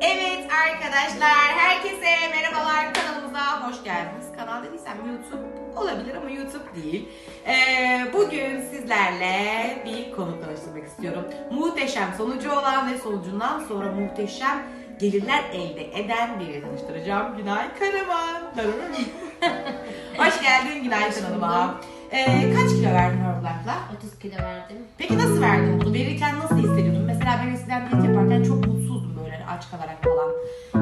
Evet arkadaşlar, herkese merhabalar kanalımıza hoş geldiniz. Kanal dediysem YouTube olabilir ama YouTube değil. Ee, bugün sizlerle bir konu tanıştırmak istiyorum. Muhteşem sonucu olan ve sonucundan sonra muhteşem gelirler elde eden biriyle tanıştıracağım. Günay Karaman. hoş geldin Günay kanalıma. Ee, kaç kilo verdin Herbalife'la? 30 kilo verdim. Peki nasıl verdin kalarak falan.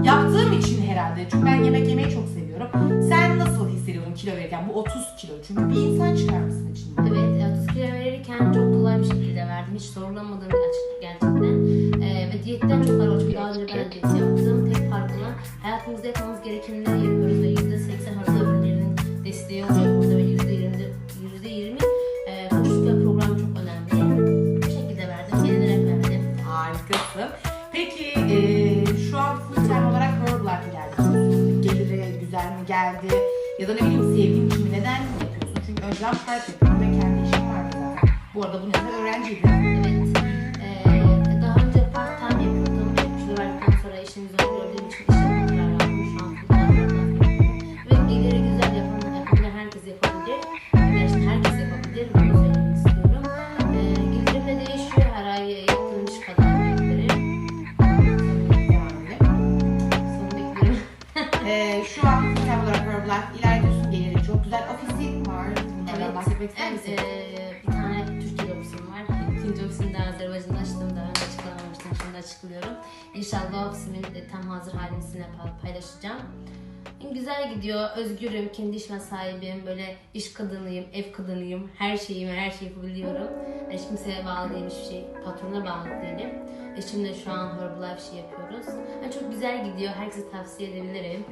Yaptığım için herhalde. Çünkü ben yemek yemeyi çok seviyorum. Sen nasıl hissediyordun kilo verirken? Bu 30 kilo. Çünkü bir insan çıkarmışsın içinden. Evet, 30 kilo verirken çok kolay bir şekilde verdim. Hiç sorgulamadığım bir açık gerçekten. Ee, ve diyetten çok farklı. Çünkü daha önce ben de diyet yaptım. Tek farkı olan hayatımızda yapmamız gerekenleri yapıyoruz ve %80 hızlı ürünlerin desteği oluyor burada ve %20, %20 e, koşu ve program çok önemli. Bu şekilde verdim. Gelerek verdim. Harikasın. Peki eee, geldi? Ya da ne bileyim sevdiğin için? Neden yapıyorsun? Çünkü önceden part yapıyorum ve kendi işim vardı zaten. Bu arada bunun yanında öğrenciydim. Evet. Ee, daha önce part time yapıyordum. Kilo verdikten sonra işimi zor gördüğüm için işe karar verdim. Şu an. Ve geliri güzel yapan, yapabilir. Gerçekten herkes yapabilir. Bunu söylemek istiyorum. Ee, değişiyor. Her ay yaptığım iş kadar beklerim. Eee, şu an time olarak Herbalife ilerliyorsun. Geliri çok güzel. Ofisi var. Bunlardan Evet. bahsetmek ister Evet, bir tane Türkiye'de ofisim var. İkinci ofisimi de Azerbaycan'da açtım. Daha önce açıklamamıştım. Şimdi açıklıyorum. İnşallah ofisimin de tam hazır halini sizinle pa- paylaşacağım. Güzel gidiyor. Özgürüm. Kendi işime sahibim. Böyle iş kadınıyım, ev kadınıyım. Her şeyimi, her şeyi yapabiliyorum. Hiç kimseye bağlı değilim. Hiçbir şey. Patrona bağlı değilim. Eşimle şu an Herbalife şey yapıyoruz. Yani çok güzel gidiyor. Herkese tavsiye edebilirim.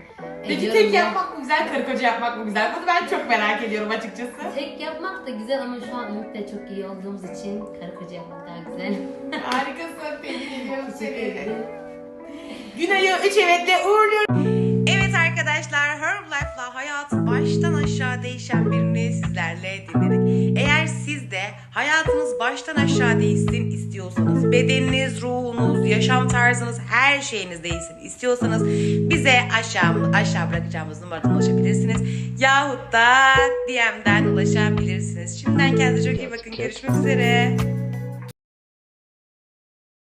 Peki Ediyorum tek da. yapmak mı güzel, karı koca yapmak mı güzel? Bunu ben çok merak ediyorum açıkçası. Tek yapmak da güzel ama şu an Ümit'le çok iyi olduğumuz için karı koca yapmak daha güzel. Harikasın. Tebrik ediyorum Teşekkür seni. ederim. Günay'ı üç evetle uğurluyorum. Dinledik. Eğer siz de hayatınız baştan aşağı değişsin istiyorsanız, bedeniniz, ruhunuz, yaşam tarzınız, her şeyiniz değişsin istiyorsanız bize aşağı, aşağı bırakacağımız numaradan ulaşabilirsiniz. Yahut da DM'den ulaşabilirsiniz. Şimdiden kendinize çok iyi bakın. Görüşmek üzere.